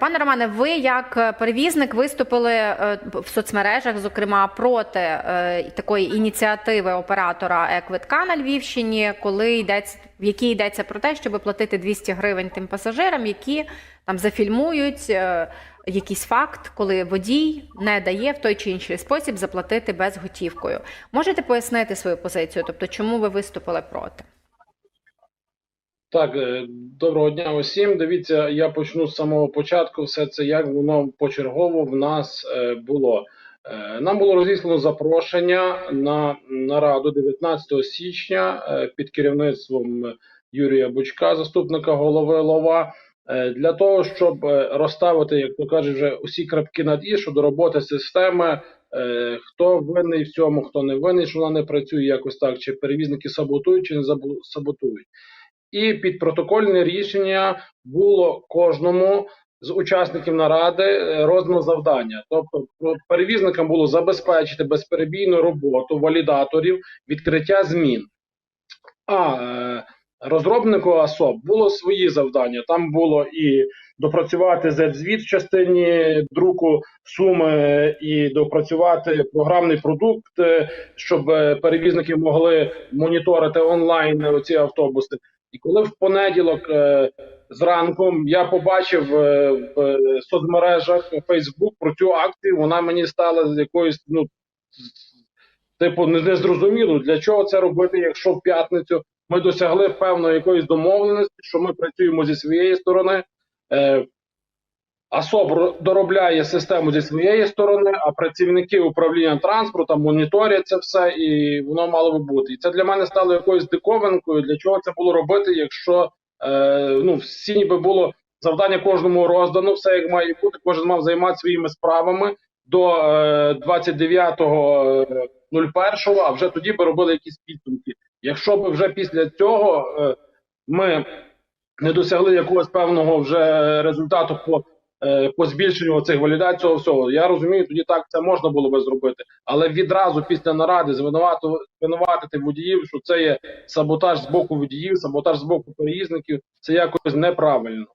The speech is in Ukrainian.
Пане Романе, ви як е, перевізник виступили е, в соцмережах, зокрема проти е, такої ініціативи оператора е-квитка на Львівщині, коли йдеться в якій йдеться про те, щоб платити 200 гривень тим пасажирам, які там зафільмують якийсь факт, коли водій не дає в той чи інший спосіб заплатити безготівкою. Можете пояснити свою позицію? Тобто, чому ви виступили проти? Так, е, доброго дня усім. Дивіться, я почну з самого початку. Все це як воно почергово в нас е, було. Е, Нам було розіслано запрошення на нараду 19 січня під керівництвом Юрія Бучка, заступника голови Лова, для того, щоб розставити, як то кажуть, вже усі крапки над і щодо роботи системи. Хто винний в цьому, хто не винний, що вона не працює якось так, чи перевізники саботують, чи не саботують. І під протокольне рішення було кожному з учасників наради е, роздано завдання. Тобто про- перевізникам було забезпечити безперебійну роботу валідаторів, відкриття змін. А е, розробнику АСОП було свої завдання. Там було і допрацювати Z-звіт в частині друку суми, і допрацювати програмний продукт, е, щоб е, перевізники могли моніторити онлайн оці автобуси. І коли в понеділок е, зранку я побачив е, в е, соцмережах Facebook про цю акцію, вона мені стала з якоюсь ну типу незрозуміло, для чого це робити, якщо в п'ятницю ми досягли певної якоїсь домовленості, що ми працюємо зі своєї сторони. Е, АСОБ доробляє систему зі своєї сторони, а працівники управління транспортом моніторять це все, і воно мало би бути. І це для мене стало якоюсь диковинкою. Для чого це було робити, якщо е, ну всі ніби було завдання кожному роздано, все як має бути, кожен мав займатися своїми справами до е, 29.01, а вже тоді би робили якісь підсумки. Якщо б вже після цього е, ми не досягли якогось певного вже результату по, е, по збільшенню цих валідацій, цього всього. Я розумію, тоді так це можна було би зробити. Але відразу після наради звинуватити водіїв, що це є саботаж з боку водіїв, саботаж з боку переїзників, це якось неправильно.